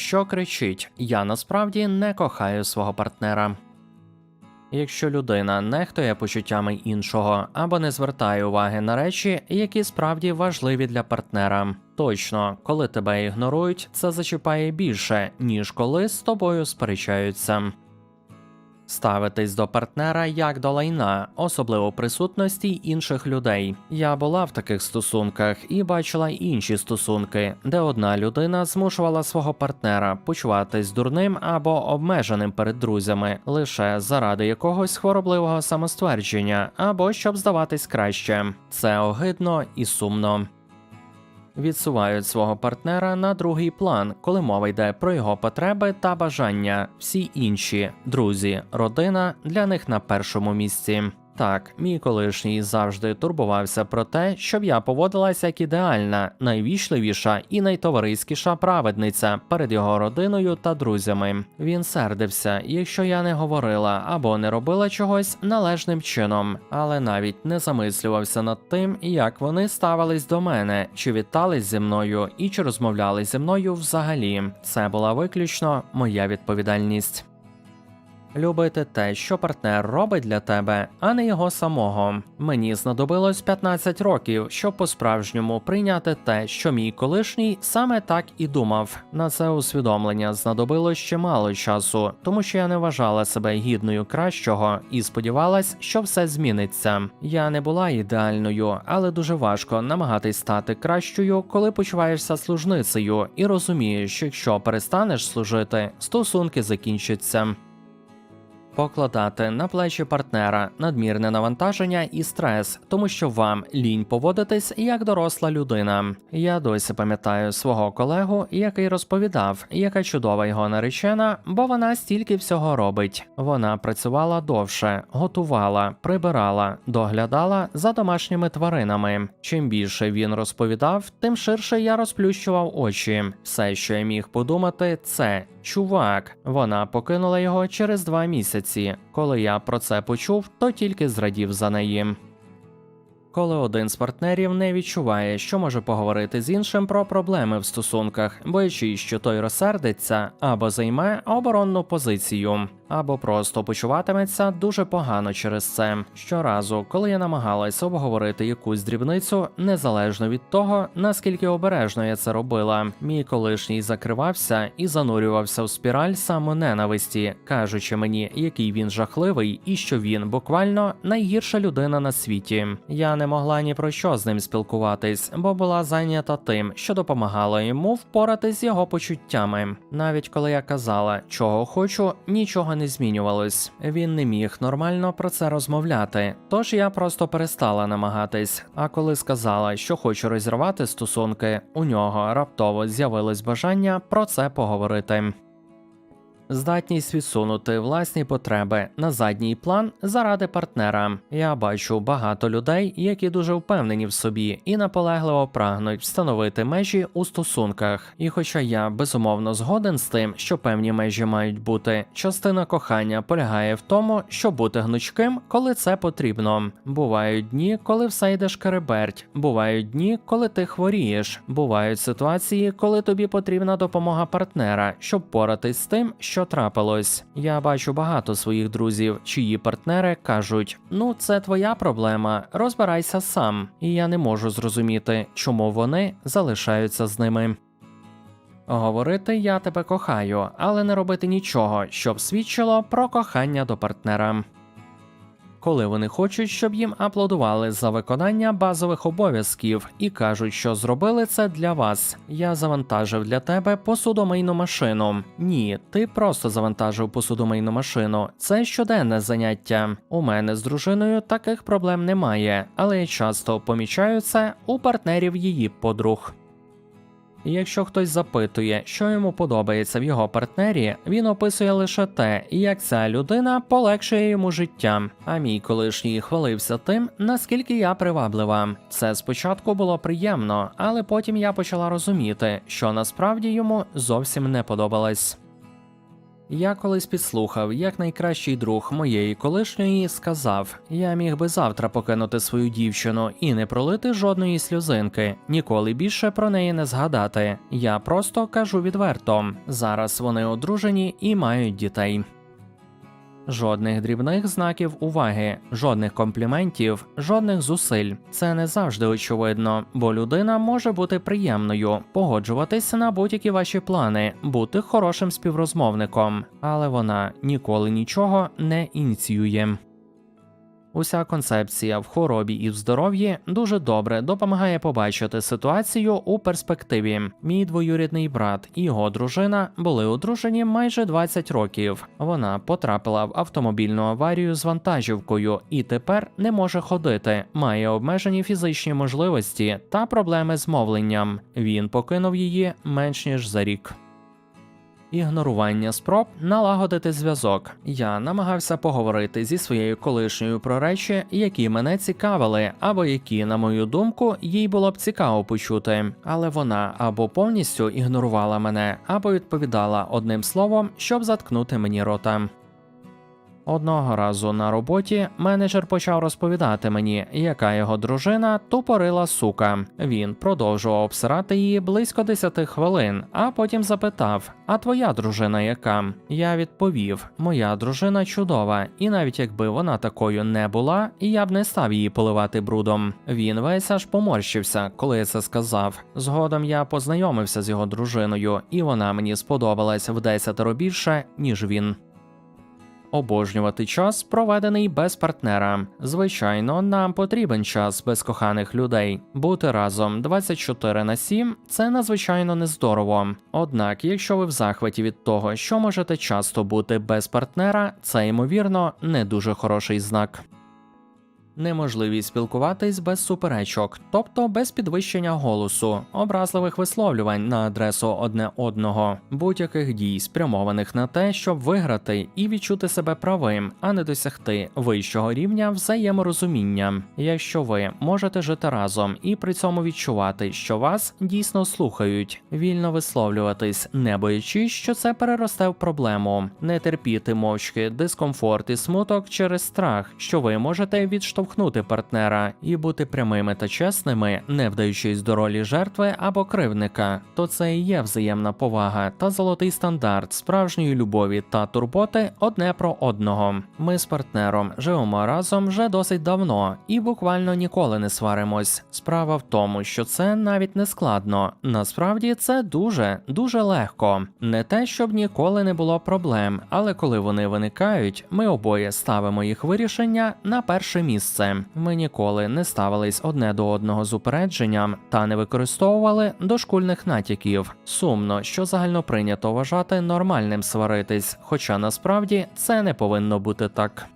що кричить: Я насправді не кохаю свого партнера. Якщо людина нехтує почуттями іншого або не звертає уваги на речі, які справді важливі для партнера. Точно, коли тебе ігнорують, це зачіпає більше, ніж коли з тобою сперечаються. Ставитись до партнера як до лайна, особливо в присутності інших людей. Я була в таких стосунках і бачила інші стосунки, де одна людина змушувала свого партнера почуватись дурним або обмеженим перед друзями лише заради якогось хворобливого самоствердження, або щоб здаватись краще. Це огидно і сумно відсувають свого партнера на другий план, коли мова йде про його потреби та бажання. Всі інші друзі, родина для них на першому місці. Так, мій колишній завжди турбувався про те, щоб я поводилася як ідеальна, найвічливіша і найтовариськіша праведниця перед його родиною та друзями. Він сердився, якщо я не говорила або не робила чогось належним чином, але навіть не замислювався над тим, як вони ставились до мене, чи вітались зі мною і чи розмовляли зі мною взагалі. Це була виключно моя відповідальність. Любити те, що партнер робить для тебе, а не його самого. Мені знадобилось 15 років, щоб по-справжньому прийняти те, що мій колишній саме так і думав. На це усвідомлення знадобилось ще мало часу, тому що я не вважала себе гідною кращого і сподівалась, що все зміниться. Я не була ідеальною, але дуже важко намагатись стати кращою, коли почуваєшся служницею і розумієш, що якщо перестанеш служити, стосунки закінчаться. Покладати на плечі партнера надмірне навантаження і стрес, тому що вам лінь поводитись як доросла людина. Я досі пам'ятаю свого колегу, який розповідав, яка чудова його наречена, бо вона стільки всього робить. Вона працювала довше, готувала, прибирала, доглядала за домашніми тваринами. Чим більше він розповідав, тим ширше я розплющував очі. Все, що я міг подумати, це чувак. Вона покинула його через два місяці. Коли я про це почув, то тільки зрадів за неї. Коли один з партнерів не відчуває, що може поговорити з іншим про проблеми в стосунках, боячись, що той розсердиться або займе оборонну позицію, або просто почуватиметься дуже погано через це. Щоразу, коли я намагалась обговорити якусь дрібницю, незалежно від того, наскільки обережно я це робила, мій колишній закривався і занурювався в спіраль самоненависті, кажучи мені, який він жахливий, і що він буквально найгірша людина на світі. Я не могла ні про що з ним спілкуватись, бо була зайнята тим, що допомагала йому впоратись з його почуттями. Навіть коли я казала, чого хочу, нічого не змінювалось. Він не міг нормально про це розмовляти, тож я просто перестала намагатись. А коли сказала, що хочу розірвати стосунки, у нього раптово з'явилось бажання про це поговорити. Здатність відсунути власні потреби на задній план заради партнера. Я бачу багато людей, які дуже впевнені в собі і наполегливо прагнуть встановити межі у стосунках. І хоча я безумовно згоден з тим, що певні межі мають бути, частина кохання полягає в тому, щоб бути гнучким, коли це потрібно. Бувають дні, коли все йде шкереберть, бувають дні, коли ти хворієш, бувають ситуації, коли тобі потрібна допомога партнера, щоб поратись з тим, що трапилось. Я бачу багато своїх друзів, чиї партнери кажуть: ну це твоя проблема, розбирайся сам. І я не можу зрозуміти, чому вони залишаються з ними. Говорити я тебе кохаю, але не робити нічого, щоб свідчило про кохання до партнера. Коли вони хочуть, щоб їм аплодували за виконання базових обов'язків і кажуть, що зробили це для вас. Я завантажив для тебе посудомийну машину. Ні, ти просто завантажив посудомийну машину. Це щоденне заняття. У мене з дружиною таких проблем немає, але я часто помічаю це у партнерів її подруг. Якщо хтось запитує, що йому подобається в його партнері, він описує лише те, як ця людина полегшує йому життя. А мій колишній хвалився тим, наскільки я приваблива. Це спочатку було приємно, але потім я почала розуміти, що насправді йому зовсім не подобалось. Я колись підслухав, як найкращий друг моєї колишньої сказав: я міг би завтра покинути свою дівчину і не пролити жодної сльозинки, ніколи більше про неї не згадати. Я просто кажу відверто: зараз вони одружені і мають дітей. Жодних дрібних знаків уваги, жодних компліментів, жодних зусиль. Це не завжди очевидно, бо людина може бути приємною, погоджуватися на будь-які ваші плани, бути хорошим співрозмовником, але вона ніколи нічого не ініціює. Уся концепція в хворобі і в здоров'ї дуже добре допомагає побачити ситуацію у перспективі. Мій двоюрідний брат і його дружина були одружені майже 20 років. Вона потрапила в автомобільну аварію з вантажівкою і тепер не може ходити, має обмежені фізичні можливості та проблеми з мовленням. Він покинув її менш ніж за рік. Ігнорування спроб налагодити зв'язок. Я намагався поговорити зі своєю колишньою про речі, які мене цікавили, або які, на мою думку, їй було б цікаво почути. Але вона або повністю ігнорувала мене, або відповідала одним словом, щоб заткнути мені рота. Одного разу на роботі менеджер почав розповідати мені, яка його дружина тупорила сука. Він продовжував обсирати її близько 10 хвилин, а потім запитав: А твоя дружина яка? Я відповів: Моя дружина чудова, і навіть якби вона такою не була, я б не став її поливати брудом. Він весь аж поморщився, коли я це сказав. Згодом я познайомився з його дружиною, і вона мені сподобалась в десятеро більше, ніж він. Обожнювати час, проведений без партнера. Звичайно, нам потрібен час без коханих людей. Бути разом 24 на 7 – це надзвичайно нездорово. Однак, якщо ви в захваті від того, що можете часто бути без партнера, це ймовірно не дуже хороший знак. Неможливість спілкуватись без суперечок, тобто без підвищення голосу, образливих висловлювань на адресу одне одного, будь-яких дій, спрямованих на те, щоб виграти і відчути себе правим, а не досягти вищого рівня взаєморозуміння. Якщо ви можете жити разом і при цьому відчувати, що вас дійсно слухають, вільно висловлюватись, не боячись, що це переросте в проблему, не терпіти мовчки, дискомфорт і смуток через страх, що ви можете відштовхнути партнера і бути прямими та чесними, не вдаючись до ролі жертви або кривника, то це і є взаємна повага та золотий стандарт справжньої любові та турботи одне про одного. Ми з партнером живемо разом вже досить давно і буквально ніколи не сваримось. Справа в тому, що це навіть не складно. Насправді це дуже дуже легко. Не те, щоб ніколи не було проблем, але коли вони виникають, ми обоє ставимо їх вирішення на перше місце. Ми ніколи не ставились одне до одного з упередженням та не використовували дошкульних натяків. Сумно, що загально прийнято вважати нормальним сваритись, хоча насправді це не повинно бути так.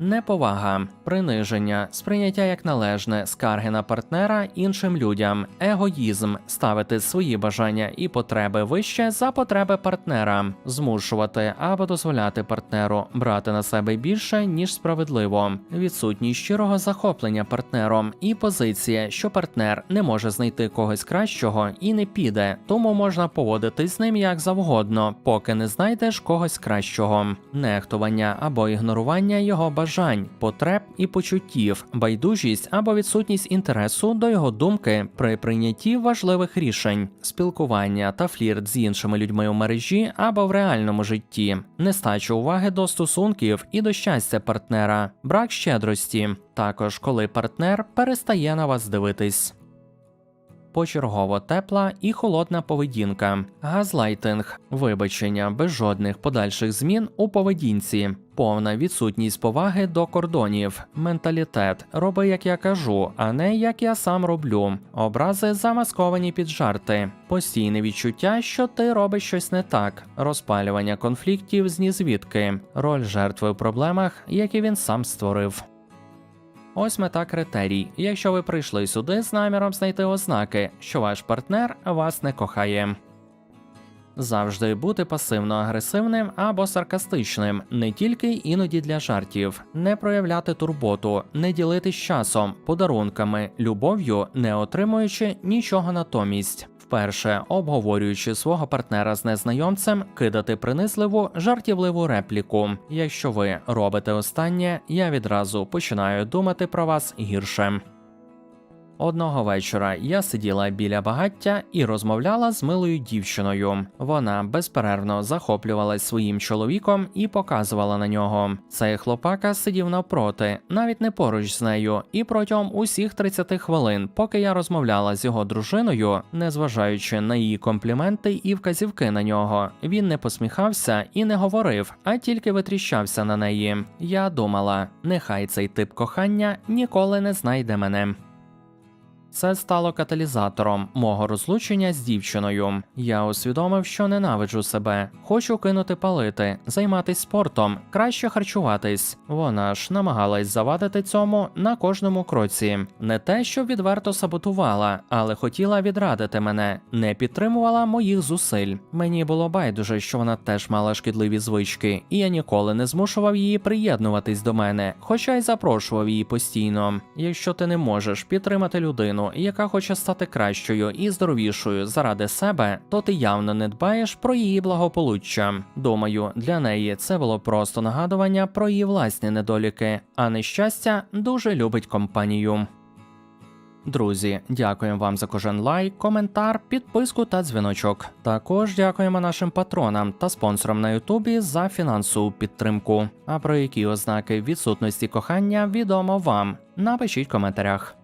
Неповага, приниження, сприйняття як належне, скарги на партнера іншим людям, егоїзм, ставити свої бажання і потреби вище за потреби партнера, змушувати або дозволяти партнеру брати на себе більше ніж справедливо, відсутність щирого захоплення партнером і позиція, що партнер не може знайти когось кращого і не піде, тому можна поводитись з ним як завгодно, поки не знайдеш когось кращого, нехтування або ігнорування його бажань бажань, потреб і почуттів, байдужість або відсутність інтересу до його думки при прийнятті важливих рішень, спілкування та флірт з іншими людьми у мережі або в реальному житті, нестача уваги до стосунків і до щастя партнера, брак щедрості, також коли партнер перестає на вас дивитись. Почергово тепла і холодна поведінка, газлайтинг, вибачення без жодних подальших змін у поведінці, повна відсутність поваги до кордонів, менталітет, роби як я кажу, а не як я сам роблю, образи замасковані під жарти, постійне відчуття, що ти робиш щось не так, розпалювання конфліктів з нізвідки, роль жертви в проблемах, які він сам створив. Ось мета критерій. Якщо ви прийшли сюди з наміром знайти ознаки, що ваш партнер вас не кохає. Завжди бути пасивно-агресивним або саркастичним, не тільки іноді для жартів, не проявляти турботу, не ділитись часом, подарунками, любов'ю, не отримуючи нічого натомість вперше обговорюючи свого партнера з незнайомцем, кидати принизливу жартівливу репліку. Якщо ви робите останнє, я відразу починаю думати про вас гірше. Одного вечора я сиділа біля багаття і розмовляла з милою дівчиною. Вона безперервно захоплювалась своїм чоловіком і показувала на нього. Цей хлопака сидів навпроти, навіть не поруч з нею, і протягом усіх 30 хвилин, поки я розмовляла з його дружиною, незважаючи на її компліменти і вказівки на нього, він не посміхався і не говорив, а тільки витріщався на неї. Я думала, нехай цей тип кохання ніколи не знайде мене. Це стало каталізатором мого розлучення з дівчиною. Я усвідомив, що ненавиджу себе, хочу кинути палити, займатися спортом, краще харчуватись. Вона ж намагалась завадити цьому на кожному кроці. Не те, що відверто саботувала, але хотіла відрадити мене, не підтримувала моїх зусиль. Мені було байдуже, що вона теж мала шкідливі звички, і я ніколи не змушував її приєднуватись до мене, хоча й запрошував її постійно. Якщо ти не можеш підтримати людину, яка хоче стати кращою і здоровішою заради себе, то ти явно не дбаєш про її благополуччя. Думаю, для неї це було просто нагадування про її власні недоліки, а нещастя дуже любить компанію. Друзі, дякуємо вам за кожен лайк, коментар, підписку та дзвіночок. Також дякуємо нашим патронам та спонсорам на Ютубі за фінансову підтримку. А про які ознаки відсутності кохання відомо вам. Напишіть в коментарях.